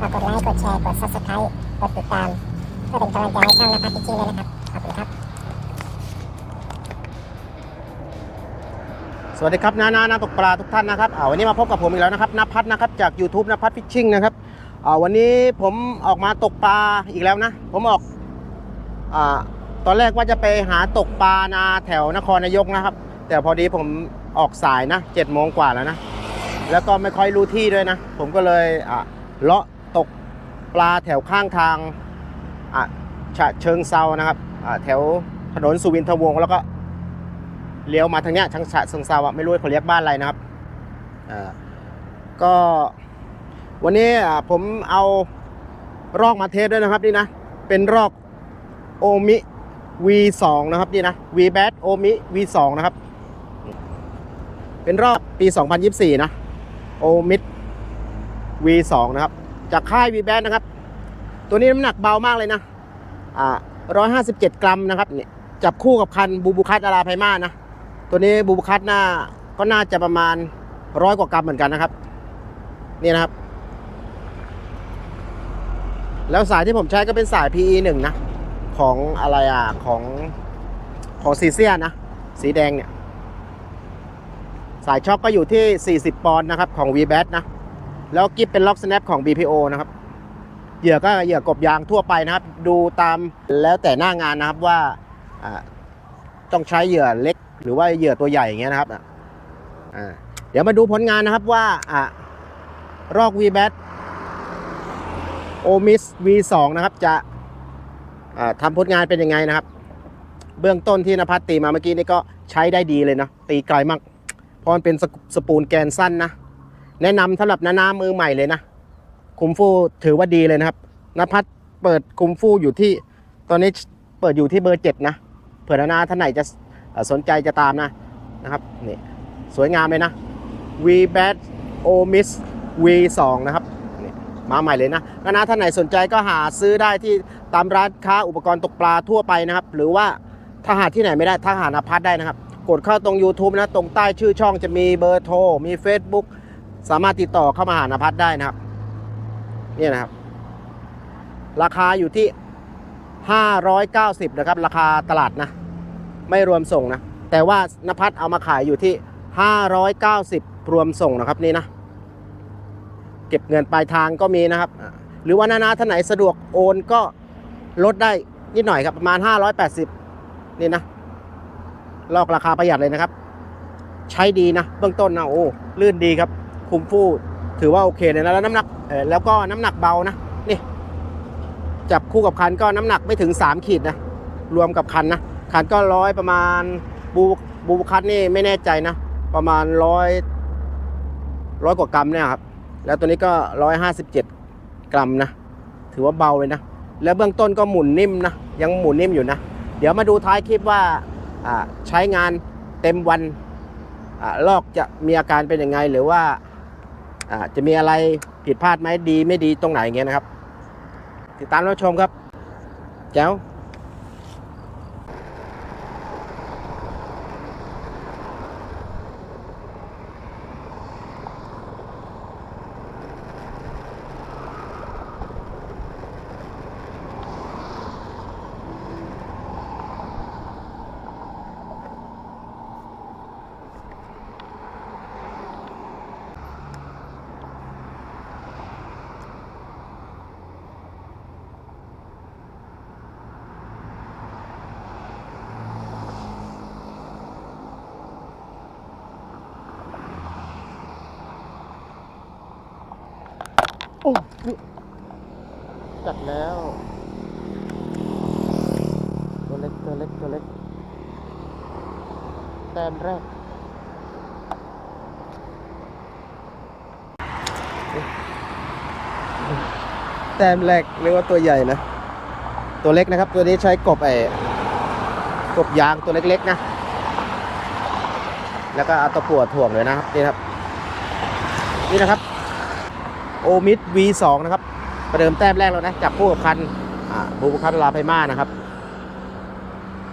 ฝากกดไลค์ กดแชร์ กด subscribe กดติดตาม เพื่อเป็นกำลังใจให้ช่องนภัสพิชิตด้วยนะครับ ขอบคุณครับ สวัสดีครับนานานาตกปลาทุกท่านนะครับอ่าวันนี้มาพบกับผมอีกแล้วนะครับนภัทรนะครับจาก YouTube นภัทรฟิชชิ่งนะครับอ่าวันนี้ผมออกมาตกปลาอีกแล้วนะ ผมออกอาตอนแรกว่าจะไปหาตกปลานาแถวนครนายกนะครับ แต่พอดีผมออกสายนะเจ็ดโมงกว่าแล้วนะ แล้วก็ไม่ค่อยรู้ที่ด้วยนะ ผมก็เลยอะเลาะ ปลาแถวข้างทางอะฉะเชิงเซานะครับอะแถวถนนสุวินทวงศ์แล้วก็เลี้ยวมาทางเนี้ยทางฉะเชิงเซาอะไม่รู้เขาเรียกบ้านอะไรนะครับอ่าก็วันนี้อะผมเอารอกมาเทสด้วยนะครับนี่นะเป็นรอกโอมิ V2 นะครับนี่นะ V b a t โอมิ V2 นะครับ เป็นรอบปี 2024 นะโอมิ V2 นะครับ จากค่าย V b a t นะครับ ตัวนี้น้ำหนักเบามากเลยนะอ่า157กรัมนะครับเนี่ยจับคู่กับคันบูบูคัตอาราไพมานะ ตัวนี้บูบูคัตน่าก็น่าจะประมาณร้อยกว่ากรัมเหมือนกันนะครับนี่นะครับ แล้วสายที่ผมใช้ก็เป็นสาย PE 1นะ ของอะไรอะ ของของซีเซียนะ สีแดงเนี่ย สายช็อคก็อยู่ที่ 40 ปอนด์นะครับ ของ v b a t นะ แล้วกิฟเป็นล็อก snap ของ BPO นะครับ เหยื่อก็เหยื่อกบยางทั่วไปนะครับ ดูตามแล้วแต่หน้างานนะครับว่าต้องใช้เหยื่อเล็ก หรือว่าเหยื่อตัวใหญ่อย่างเงี้ยนะครับเดี๋ยวมาดูผลงานนะครับว่าอรอก v b a t o m i s V2 นะครับ จะอ่าทำผลงานเป็นยังไงนะครับ เบื้องต้นที่นภัสตีมาเมื่อกี้นี่ก็ใช้ได้ดีเลยนะตีไกลมากเพราะมันเป็นสสปูลแกนสั้นนะ แนะนำสำหรับนานามือใหม่เลยนะ คุมฟูถือว่าดีเลยนะครับนภัสเปิดคุมฟูอยู่ที่ ตอนนี้เปิดอยู่ที่เบอร์เจ็ดนะ เผื่อนานาท่านไหนจะสนใจจะตามนะนะครับนี่สวยงามเลยนะ V b a t o m i s V2 นะครับนี่มาใหม่เลยนะนานาท่านไหนสนใจก็หาซื้อได้ที่ตามร้านค้าอุปกรณ์ตกปลาทั่วไปนะครับ หรือว่าถ้าหาที่ไหนไม่ได้ถ้าหานพัทได้นะครับ กดเข้าตรง YouTube นะ ตรงใต้ชื่อช่องจะมีเบอร์โทร มี Facebook สามารถติดต่อเข้ามาหานพัทได้นะครับ เนี่ยนะครับ ราคาอยู่ที่ 590 นะครับ ราคาตลาดนะ ไม่รวมส่งนะ แต่ว่านภัทรเอามาขายอยู่ที่ 590 รวมส่งนะครับนี่นะ เก็บเงินปลายทางก็มีนะครับ หรือว่านานาท่านไหนสะดวกโอนก็ลดได้นิดหน่อยครับ ประมาณ 580 นี่นะ ลอกราคาประหยัดเลยนะครับ ใช้ดีนะ เบื้องต้นนะโอ้ลื่นดีครับ คุมฟูถือว่าโอเคเลยนะแล้วน้ำหนักเออแล้วก็น้ำหนักเบานะนี่จับคู่กับคันก็น้ำหนักไม่ถึง 3 ขีดนะรวมกับคันนะคันก็ร้อยประมาณบูบูคัตนี่ไม่แน่ใจนะ ประมาณร้อยร้อยกว่ากรัมเนี่ยครับแล้วตัวนี้ก็ร้อยห้าสิบเจ็ดกรัมนะ ถือว่าเบาเลยนะ แล้วเบื้องต้นก็หมุนนิ่มนะ ยังหมุนนิ่มอยู่นะ เดี๋ยวมาดูท้ายคลิปว่าอ่าใช้งานเต็มวันอ่าลอกจะมีอาการเป็นยังไงหรือว่า อ่าจะมีอะไรผิดพลาดไหมดีไม่ดีตรงไหนอย่างเงี้ยนะครับ ติดตามรับชมครับ แจ้ว โอ้จัดแล้ว ตัวเล็กตัวเล็กตัวเล็กแต้มแรกแต้มแรกเรียกว่าตัวใหญ่นะ ตัวเล็กนะครับ ตัวนี้ใช้กบไอ้กบยางตัวเล็กๆนะ แล้วก็เอาตะกั่วถ่วงเลยนะครับนี่ครับ นี่นะครับ โอมิด V2 นะครับ ประเดิมแต้มแรกแล้วนะ จับคู่กับคันบูบุคันลาไพมานะครับ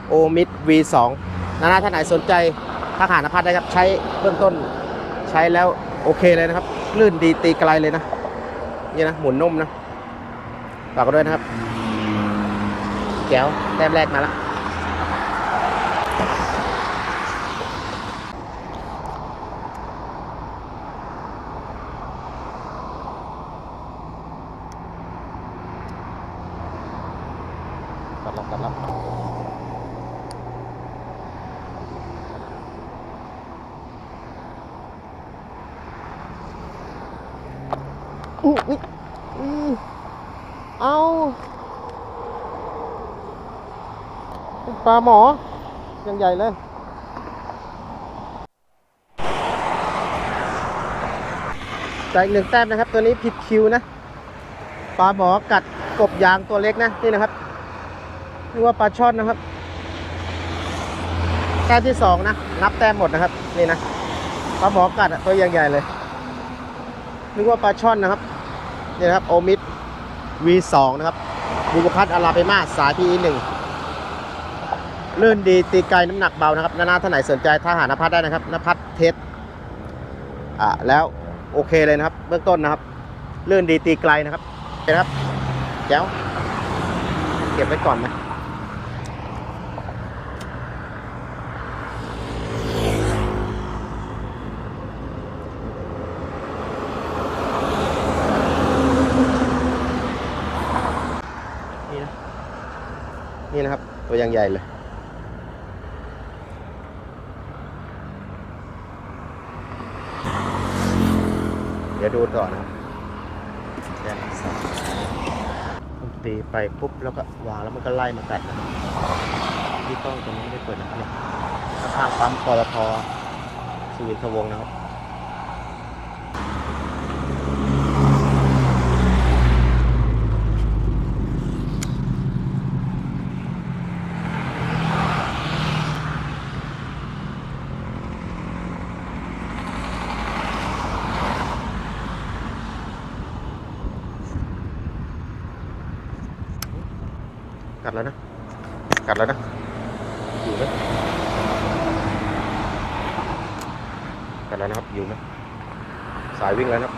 โอมิด V2 นานาท่านไหนสนใจถ้าหานพัฒได้ครับ ใช้เบื้องต้นใช้แล้วโอเคเลยนะครับ ลื่นดีตีไกลเลยนะ นี่นะ หมุนนุ่มนะฝากกันด้วยนะครับแก้วแต้มแรกมาแล้ว กัดแล้วกัดแล้วอุ๊ยอุ๊ยอืมเอาปลา หมอยังใหญ่เลยจ่อีกหนึ่งแต้มนะครับ ตัวนี้ผิดคิวนะปลาหมอกัดกบยางตัวเล็กนะนี่นะครับเรียกว่าปลาช่อนนะครับแต้มที่สองนะนับแต้มหมดนะครับนี่นะปลาหมอกัดอะตัวใหญ่ๆเลยนึกว่าปลาช่อนนะครับนี่นะครับโอมิด V2 นะครับบูบคัตอาราเปมาสาย PE 1 ลื่นดีตีไกลน้ำหนักเบานะครับนานาท่านไหนสนใจถ้าหานภัทรได้นะครับนภัทรเทสอ่าแล้วโอเคเลยนะครับ เบื้องต้นนะครับ ลื่นดีตีไกลนะครับเห็นะครับแจ๋วเก็บไว้ก่อนนะนี่นะนี่นะครับ ตัวยางใหญ่เลย เดี๋ยวดูต่อนะครับแดนสามตีไปปุ๊บแล้วก็วางแล้วมันก็ไล่มากัดนะที่กล้องตรงนี้ไม่ได้เปิดนะครับเนี่ยข้างๆปั๊มปตทสุวินทวงนะครับ กัดแล้วนะ กัดแล้วนะ อยู่ไหมกัดแล้วนะครับ อยู่ไหมสายวิ่งแล้วนะ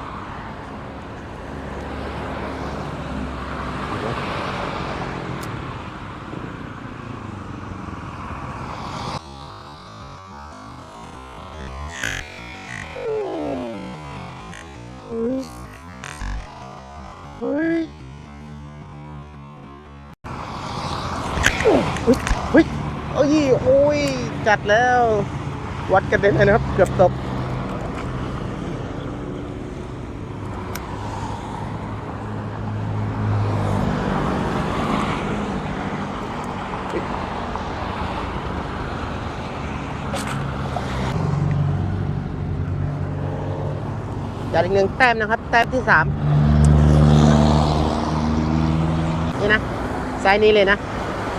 ยจัดแล้ว วัดกันเด็นเลยนะครับ เกือบตกจัดอีกหนึ่งแต้มนะครับ แต้มที่สามนี่นะไซส์นี้เลยนะ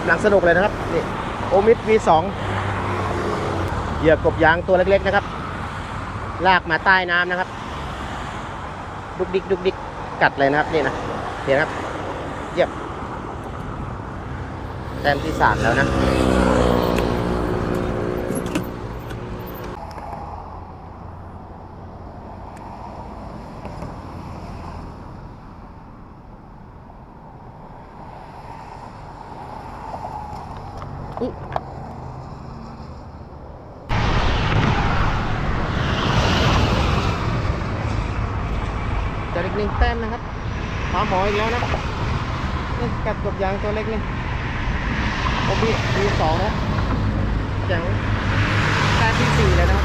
หลังสนุกเลยนะครับ นี่ โอมิด V2 เหยื่อกบยางตัวเล็กๆนะครับ ลากมาใต้น้ำนะครับ ดุกดิกดุกดิกกัดเลยนะครับนี่นะเห็นครับเยียบแต้มที่สามแล้วนะ แต้มนะครับหาหมออีกแล้วนะนี่กัดกบยางตัวเล็กนี่โอบีวีสองนะแจ๋วแต้มที่สี่เลยนะครับ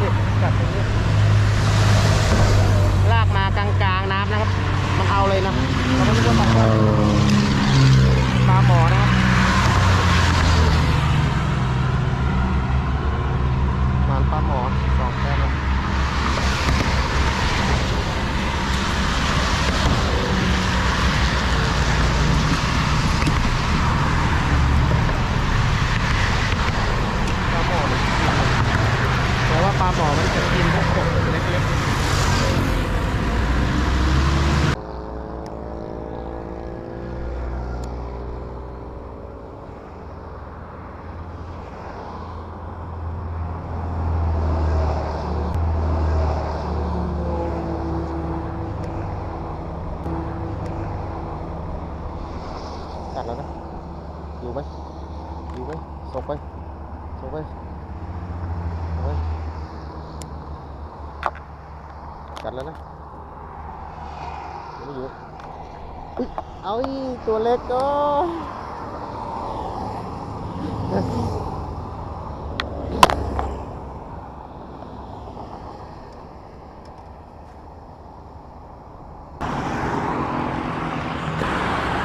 นี่กัดตรงนี้ลากมากลางๆน้ำนะครับ มันเอาเลยนะเราไม่รู้ว่าปลาปลาหมอนะครับมานปลาหมอสองแต้มแล้ว ปลาหมอมันกินแต่ว่าปลาหมอมันจะกินพวกกบเล็กๆ กัดแล้วนะ อยู่ไหมอยู่ไหมส่งไปส่งไปส่งไป กัดแล้วนะยังไม่อยู่อุ๊ยเอาอีตัวเล็กก็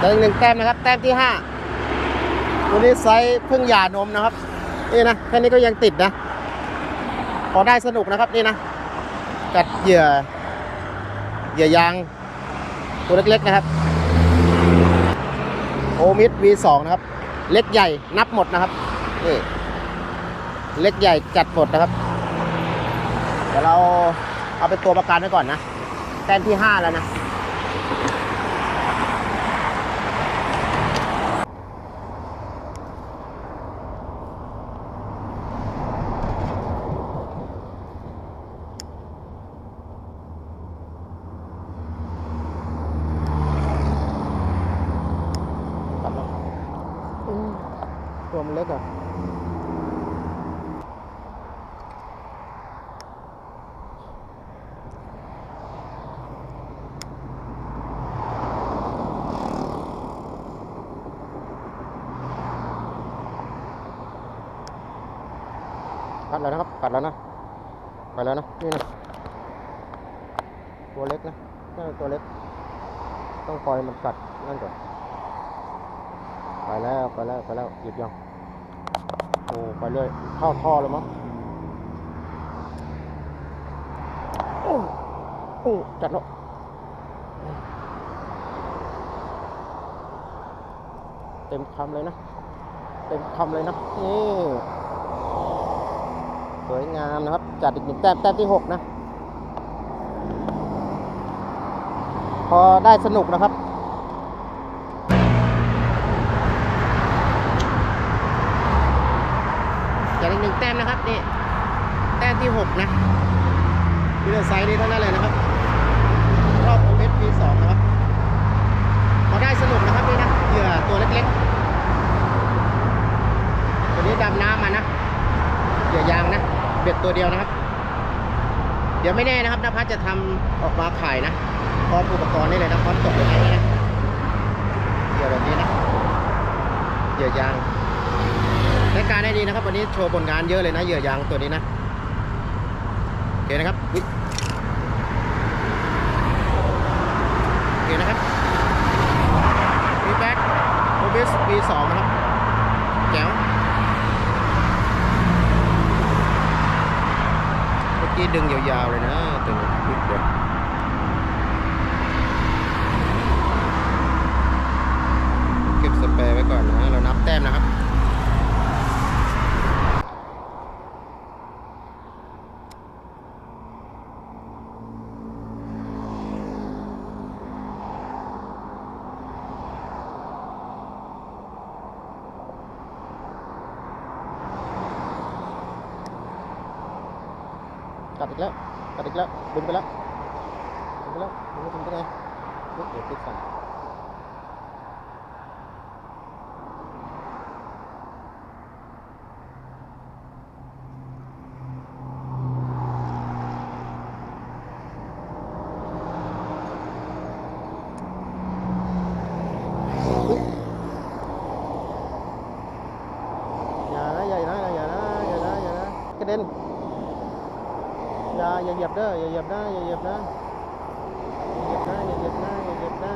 ได้อีกหนึ่งแต้มนะครับ แต้มที่ห้าตัวนี้ไซส์เพิ่งหย่านมนะครับ นี่นะ แค่นี้ก็ยังติดนะ พอได้สนุกนะครับ นี่นะกัด เหยื่อเหยื่อยางตัวเล็กๆนะครับ โอมิด V2 นะครับ เล็กใหญ่นับหมดนะครับนี่เล็กใหญ่จัดหมดนะครับ เดี๋ยวเราเอาเป็นตัวประกันไว้ก่อนนะแต้มที่ 5 แล้วนะ ตัดแล้วอืมตัวมันเล็กอะ กัดแล้วนะครับกัดแล้วนะ ไปแล้วนะ นี่นะ ตัวเล็กนะน่ตัวเล็ก ต้องปล่อยมันกัดนั่นก่อน ไปแล้วไปแล้วไปแล้วหยุดยัง โอ้ไปเรื่อยเข้าท่อแล้วมั้งโอ้โอ้จัดแล้วเต็มคำเลยนะ เต็มคำเลยนะนี่ วยงามนะครับ จัดอีกหนึ่งแต้มแต้มที่หกนะ พอได้สนุกนะครับจากอีกหนึ่งแต้มนะครับนี่แต้มที่หกนะมีแต่ไซส์นี้เท่านั้นเลยนะครับรอบโอเอสปีสองนะครับ พอได้สนุกนะครับนี่นะเหยื่อตัวเล็กๆ ตัวนี้ดำน้ำมานะเหยื่อยางนะ เบ็ดตัวเดียวนะครับ เดี๋ยวไม่แน่นะครับนภัสจะทำออกมาขายนะพร้อมอุปกรณ์นี่เลยนะพร้อมตกอย่างนี้นะเหยื่อแบบนี้นะเหยื่อยางรายการได้ดีนะครับ วันนี้โชว์ผลงานเยอะเลยนะเหยื่อยางตัวนี้นะโอเคนะครับอุ๊ยโอเคนะครับมีแบ็คโอเบสปีสองนะครับแจ๋วเมื่อ กี้ดึงยาวๆเลยนะตึงนิดเดียวเก็บสเปรย์ไว้ก่อนนะ เรานับแต้มนะครับ กัดอีกแล้ว กัดอีกแล้วดึงไปแล้วดึงไปแล้วดึงไปถึงได้ไงเฮ้ยเดี๋ยวติดสั่นอุ๊ยอย่านะอย่านะอย่านะอย่านะอย่านะกระเด็น อย่าอย่า เหยียบเด้ออย่าเหยียบนะอย่าเหยียบนะอย่าเหยียบนะอย่าเหยียบนะอย่าเหยียบนะ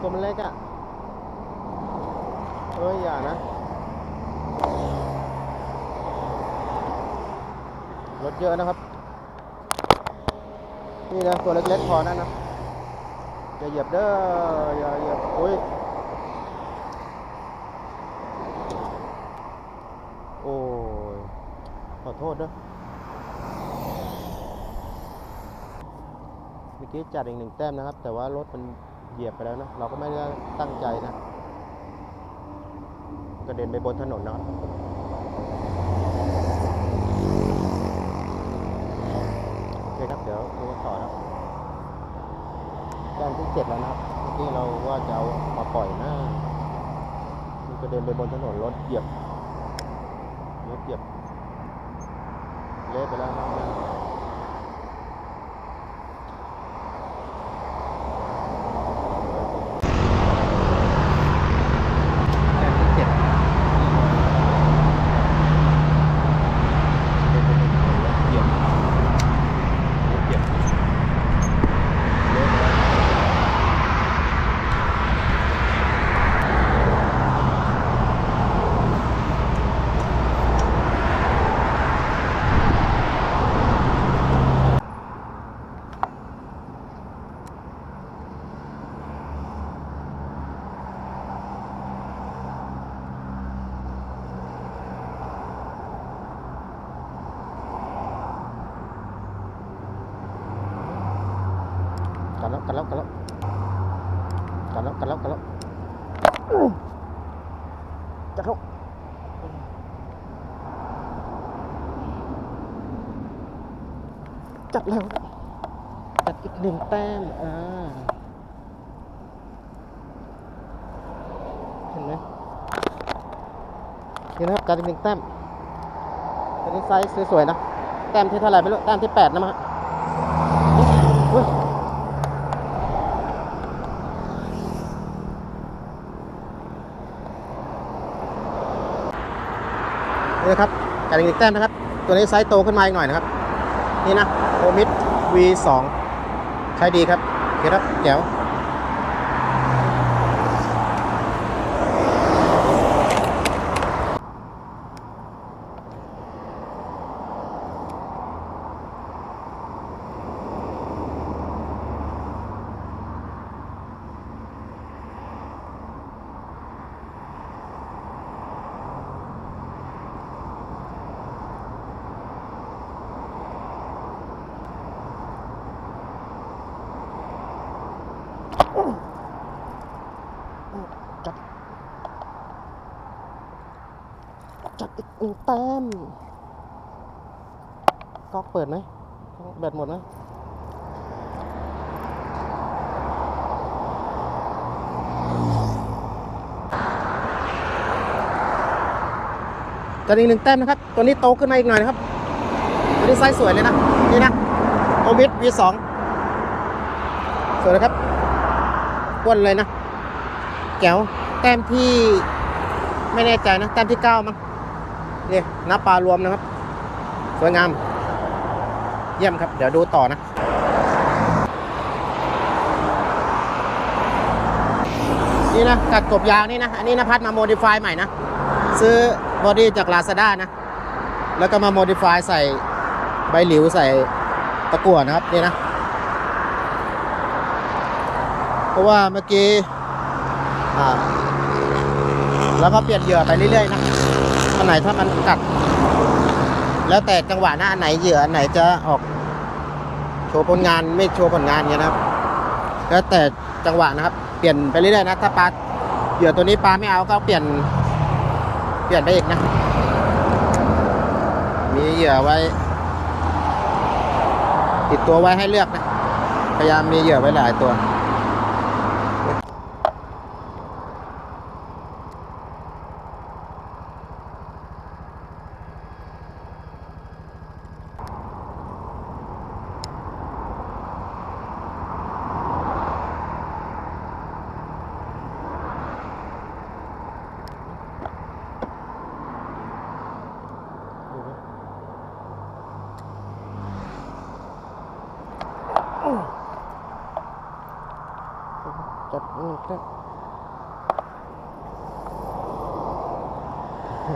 ตัวมันเล็กอะเอ้ยอย่านะ รถเยอะนะครับ นี่นะตัวเล็กๆพอนั่นนะอย่าเหยียบเด้ออย่าเหยียบโอ้ยโอ้ยขอโทษด้ย เมื่อกี้จัดอีกหนึ่งแต้มนะครับ แต่ว่ารถมันเหยียบไปแล้วนะ เราก็ไม่ได้ตั้งใจนะ กระเด็นไปบนถนนนะครับโอเคครับ เดี๋ยวดูกันต่อนะแต้มที่เจ็ดแล้วนะครับ เมื่อกี้เราว่าจะเอามาปล่อยนะระเด็นไปบนถนนรถเหยียบรถเหยียบเละไปแล้วนะแต้มที่เจ็ดกระเด็นไปบนถนนรถเหยียบรถเหยียบเละไปแล้ว กันแล้วกันแล้วกันแล้วกันแล้วกันแล้วกันแล้ว จะเข้าจัดแล้วจัดอีกหนึ่งแต้มอ่าเห็นไหมเห็นไหมครับจัดอีกหนึ่งแต้มตัวนี้ไซส์สวยๆนะ แต้มที่เท่าไหร่ไม่รู้ แต้มที่แปดนะมั้งฮะเฮ้ย นี่นะครับการอีกแต้มนะครับ ตัวนี้ไซส์โตขึ้นมาอีกหน่อยนะครับ นี่นะโอมิด V2 ใช้ดีครับโอเคครับแจ๋ว อีกหนึ่งแต้มก๊อกเปิดไหมแบตหมดไหมจัดอีกหนึ่งแต้มนะครับ ตัวนี้โตขึ้นมาอีกหน่อยนะครับ ตัวนี้ไซส์สวยเลยนะ นี่นะโอมิด V2 สองสวยนะครับอ้วนเลยนะ แก้ว แต้มที่ไม่แน่ใจนะ แต้มที่เก้ามั้ง นี่นับปลารวมนะครับ สวยงาม เยี่ยมครับ เดี๋ยวดูต่อนะ นี่นะกัดกบยางนี่นะ อันนี้นพัดมาโมดิฟายใหม่นะ ซื้อบอดี้จาก Lazada นะ แล้วก็มาโมดิฟายใส่ใบหลิวใส่ตะกั่วนะครับ นี่นะ เพราะว่าเมื่อกี้อ่าแล้วก็เปลี่ยนเหยื่อไปเรื่อยๆนะอันไหนถ้ามันกัด แล้วแต่จังหวะนะอันไหนเหยื่ออันไหนจะออก โชว์ผลงานไม่โชว์ผลงานเงี้ยนะครับ แล้วแต่จังหวะนะครับ เปลี่ยนไปเรื่อยๆนะถ้าปลาเหยื่อตัวนี้ปลาไม่เอาก็เปลี่ยน เปลี่ยนไปอีกนะ มีเหยื่อไว้ ติดตัวไว้ให้เลือกนะพยายามมีเหยื่อไว้หลายตัว จัดเ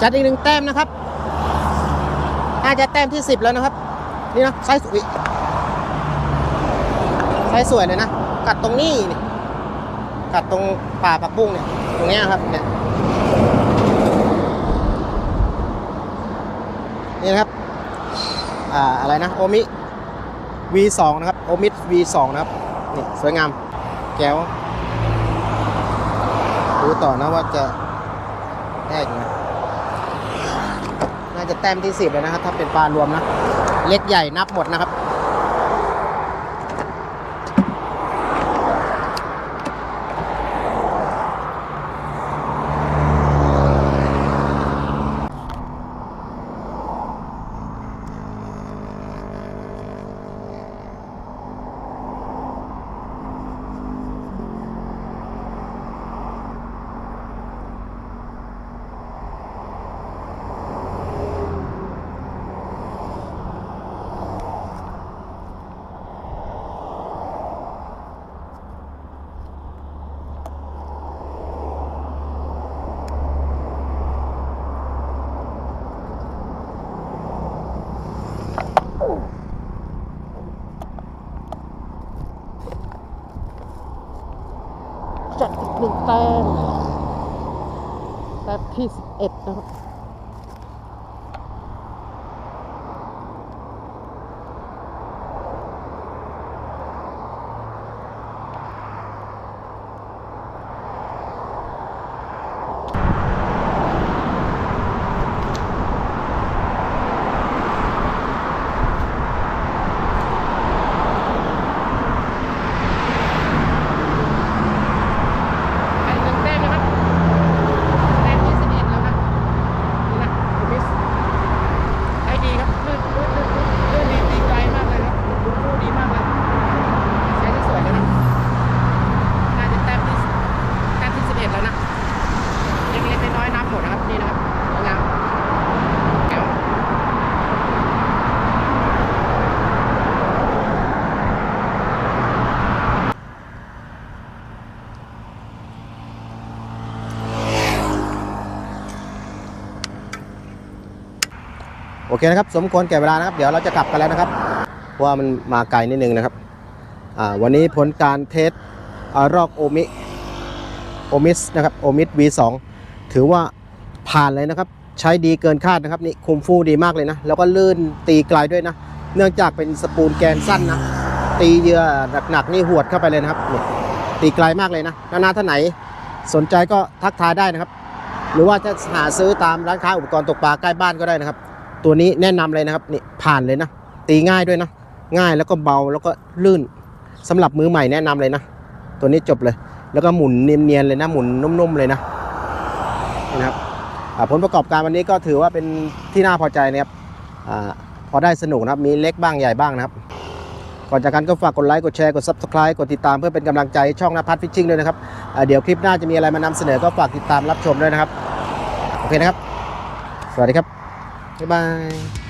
จัดอีกหนึ่งแต้มนะครับน่าจจะแต้มที่สิบแล้วนะครับ นี่นะไซส์สวยไซส์สวยเลยนะ กัดตรงนี้นี่กัดตรงป่าผักบุ้งเนี่ย ตรงเนี้ยครับเนี่ย นี่นะครับอ่าอะไรนะโอมิ V2 นะครับโอมิ V2 นะครับนี่สวยงามแก้วดูต่อนะว่าจะได้อีกไหมน่าจะแต้มที่สิบเลยนะครับ ถ้าเป็นปลารวมนะ เล็กใหญ่นับหมดนะครับ หนึ่งแต้มแต้มที่สิบเอ็ดนะครับ อันหนึ่งแต้มนะครับแต้มที่สิบเอ็ดแล้วนะนี่นะคุณมิสใช้ดีครับลื่นลื่นลื่นลื่นลื่นดีตีไกลมากเลยครับดูคู่ดีมากเลยใช้ได้สวยเลยนะน่าจะแต้มที่แต้มที่สิบเอ็ดแล้วนะเล็กๆน้อยๆนับหมดนะครับนี่นะครับสวยงามแก้ว โอเคนะครับ สมควรแก่เวลานะครับ เดี๋ยวเราจะกลับกันแล้วนะครับ เพราะว่ามันมาไกลนิดนึงนะครับวันนี้ผลการเทสรอกโอมิโอมิสนะครับโอมิส V2 ถือว่าผ่านเลยนะครับ ใช้ดีเกินคาดนะครับนี่คุมฟูดีมากเลยนะ แล้วก็ลื่นตีไกลด้วยนะ เนื่องจากเป็นสปูลแกนสั้นนะ ตีเยื่อหนักๆนี่หวดเข้าไปเลยนะครับตีไกลมากเลยนะนาๆท่านไหนสนใจก็ทักทายได้นะครับ หรือว่าจะหาซื้อตามร้านค้าอุปกรณ์ตกปลาใกล้บ้านก็ได้นะครับ ตัวนี้แนะนำเลยนะครับนี่ผ่านเลยนะ ตีง่ายด้วยนะ ง่ายแล้วก็เบาแล้วก็ลื่นสำหรับมือใหม่แนะนำเลยนะ ตัวนี้จบเลย แล้วก็หมุนเนียนๆเลยนะ หมุนนุ่มๆเลยนะนะครับผลประกอบการวันนี้ก็ถือว่าเป็นที่น่าพอใจนะครับอาพอได้สนุกนะครับมีเล็กบ้างใหญ่บ้างนะครับ ก่อนจากกันก็ฝากกดไลค์กดแชร์กด subscribe กดติดตามเพื่อเป็นกำลังใจช่องนภัทรฟิชชิ่งด้วยนะครับเดี๋ยวคลิปหน้าจะมีอะไรมานำเสนอก็ฝากติดตามรับชมด้วยนะครับโอเคนะครับ สวัสดีครับ บ๊ายบาย